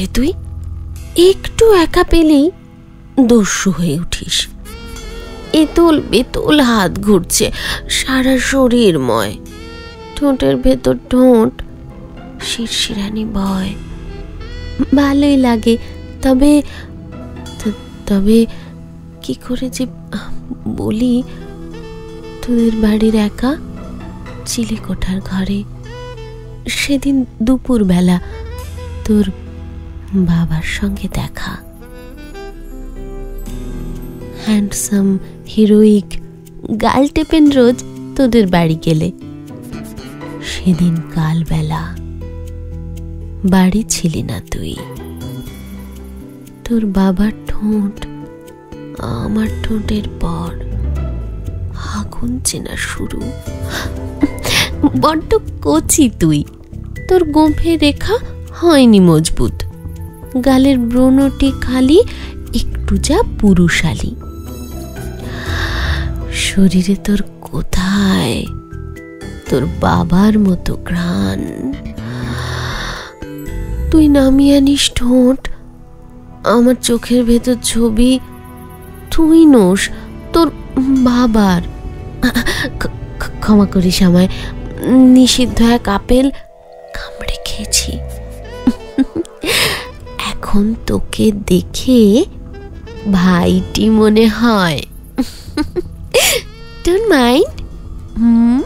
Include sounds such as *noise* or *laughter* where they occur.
রে তুই? একটু একা পেলেই দস্যু হয়ে উঠিস। এতল বেতল হাত ঘুরছে সারা শরীরময়। ঠোঁটের ভেতর ঠোঁট, শিরশিরানি ভয়। ভালোই লাগে, তবে তবে কি করে যে বলি, তোদের বাড়ির একা চিলেকোঠার ঘরে। সেদিন দুপুরবেলা তোর বাবার সঙ্গে দেখা। হ্যান্ডসাম হিরোইক গাল টেপেন রোজ তোদের বাড়ি গেলে। সেদিন কালবেলা বাড়ি ছিলি না তুই। তোর বাবার ঠোঁট আমার ঠোঁটের পর আগুন চেনা শুরু। বড্ড কচি তুই। তোর গোঁফে রেখা হয়নি মজবুত। গালের ব্রণটি খালি একটু যা পুরুষালি। শরীরে তোর কোথায়? তোর বাবার মতো ঘ্রাণ। তুই নামিয়ে আনিস ঠোঁট। আমার চোখের ভেতর ছবি। তুই নোস, তোর বাবার। ক্ষ- ক্ষ- ক্ষমা করিস আমায়। নিষিদ্ধ এক আপেল কামড়ে খেয়েছি। এখন তোকে দেখে ভাইটি মনে হয়। *laughs* Don't mind hmm?